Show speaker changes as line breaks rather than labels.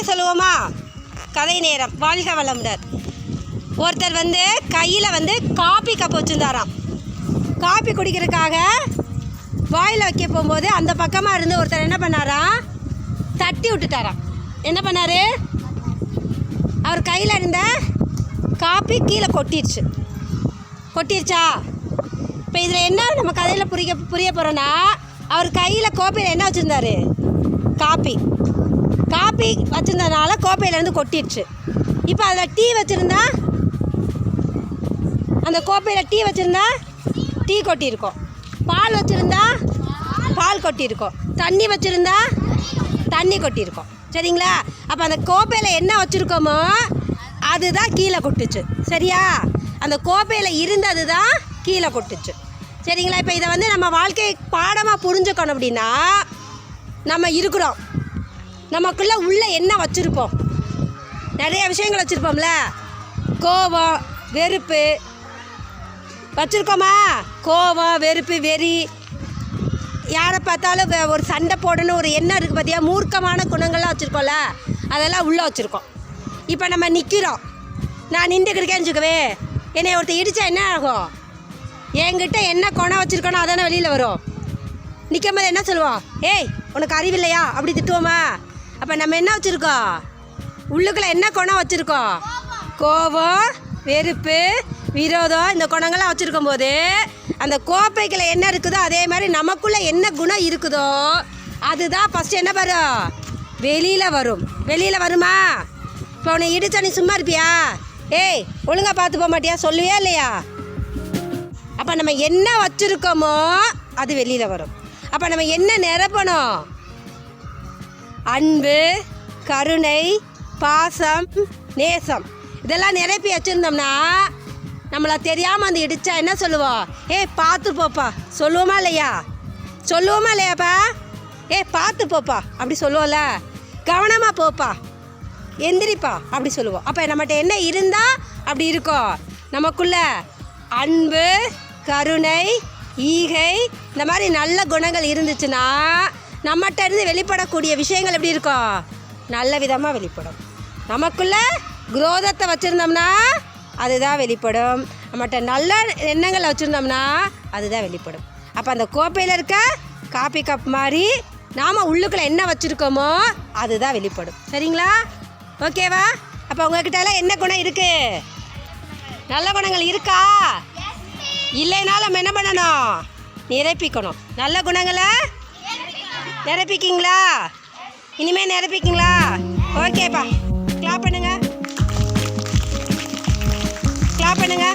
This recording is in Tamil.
கதை சொல்லுவோமா? கதை நேரம். வாழ்க வளமுடன். ஒருத்தர் வந்து கையில் வந்து காப்பி கப் வச்சுருந்தாராம். காப்பி குடிக்கிறதுக்காக வாயில் வைக்க போகும்போது அந்த பக்கமாக இருந்து ஒருத்தர் என்ன பண்ணாராம் தட்டி விட்டுட்டாராம். என்ன பண்ணார்? அவர் கையில் இருந்த காப்பி கீழே கொட்டிடுச்சு கொட்டிடுச்சா இப்போ இதில் என்ன நம்ம கதையில் புரிய புரிய போகிறோன்னா அவர் கையில் கோப்பையில் என்ன வச்சுருந்தாரு? Copy copy வச்சுருந்ததுனால கோப்பையிலேருந்து கொட்டிடுச்சு. இப்போ அதில் டீ வச்சுருந்தா அந்த கோப்பையில் டீ வச்சுருந்தா டீ கொட்டியிருக்கோம். பால் வச்சுருந்தா பால் கொட்டியிருக்கோம். தண்ணி வச்சுருந்தா தண்ணி கொட்டியிருக்கோம். சரிங்களா? அப்போ அந்த கோப்பையில் என்ன வச்சுருக்கோமோ அதுதான் கீழே கொட்டுச்சு. சரியா? அந்த கோப்பையில் இருந்தது தான் கீழே கொட்டுச்சு. சரிங்களா? இப்போ இதை வந்து நம்ம வாழ்க்கை பாடமாக புரிஞ்சுக்கணும் அப்படின்னா நம்ம இருக்கிறோம். நமக்குள்ளே உள்ள என்ன வச்சுருப்போம்? நிறைய விஷயங்கள் வச்சுருப்போம்ல. கோபம் வெறுப்பு. வச்சுருக்கோமா? கோபம் வெறுப்பு வெறி. யாரை பார்த்தாலும் ஒரு சண்டை போடணும் ஒரு எண்ணம் இருக்குது பார்த்தியா மூர்க்கமான குணங்கள்லாம் வச்சுருக்கோம்ல. அதெல்லாம் உள்ளே வச்சுருக்கோம். இப்போ நம்ம நிற்கிறோம் நான் நின்றுக்கிருக்கேன்னு வச்சுக்கவே என்னை ஒருத்தர் இடித்தா என்ன ஆகும்? என்கிட்ட என்ன குணம் வச்சுருக்கோனோ அதானே வெளியில் வரும். நிற்கும் போது என்ன சொல்லுவோம்? ஏய் உனக்கு அறிவில்லையா? அப்படி திட்டுவோமா? அப்போ நம்ம என்ன வச்சுருக்கோம்? உள்ளுக்குள்ளே என்ன குணம் வச்சுருக்கோம்? கோபம் வெறுப்பு விரோதம் இந்த குணங்கள்லாம் வச்சுருக்கும் போது அந்த கோப்பைக்குள்ள என்ன இருக்குதோ அதே மாதிரி நமக்குள்ளே என்ன குணம் இருக்குதோ அதுதான் ஃபஸ்ட்டு என்ன வரும்? வெளியில் வரும். வெளியில் வருமா? இப்போ உன்னை இடிச்சா நீ சும்மா இருப்பியா? ஏய் ஒழுங்காக பார்த்து போக மாட்டியா? சொல்லுவியா இல்லையா? அப்போ நம்ம என்ன வச்சுருக்கோமோ அது வெளியில் வரும். அப்போ நம்ம என்ன நிரப்பணும்? அன்பு கருணை பாசம் நேசம். இதெல்லாம் நிரப்பி வச்சுருந்தோம்னா நம்மளை தெரியாமல் அந்த இடிச்சா என்ன சொல்லுவோம்? ஏய் பார்த்து போப்பா. சொல்லுவோமா இல்லையா? சொல்லுவோமா இல்லையாப்பா? ஏய் பார்த்து போப்பா. அப்படி சொல்லுவோம்ல. கவனமாக போப்பா. எந்திரிப்பா. அப்படி சொல்லுவோம். அப்போ நம்மகிட்ட என்ன இருந்தால் அப்படி இருக்கும். நமக்குள்ள அன்பு கருணை ஈகை இந்த மாதிரி நல்ல குணங்கள் இருந்துச்சுன்னா நம்மகிட்ட இருந்து வெளிப்படக்கூடிய விஷயங்கள் எப்படி இருக்கும் நல்ல விதமாக வெளிப்படும். நமக்குள்ள குரோதத்தை வச்சுருந்தோம்னா அதுதான் வெளிப்படும். நம்மகிட்ட நல்ல எண்ணங்களை வச்சுருந்தோம்னா அதுதான் வெளிப்படும். அப்போ அந்த கோப்பையில் இருக்க காப்பி கப் மாதிரி நாம் உள்ளுக்குள்ளே என்ன வச்சுருக்கோமோ அதுதான் வெளிப்படும். சரிங்களா? ஓகேவா அப்போ உங்ககிட்ட என்ன குணம் இருக்குது நல்ல குணங்கள் இருக்கா? இல்லைனாலும் நம்ம என்ன பண்ணணும்? நிரப்பிக்கணும். நல்ல குணங்களை நிரப்பிக்கிங்களா? இனிமே நிரப்பிக்கிங்களா? ஓகேப்பா கிளாப் பண்ணுங்க. கிளாப் பண்ணுங்க.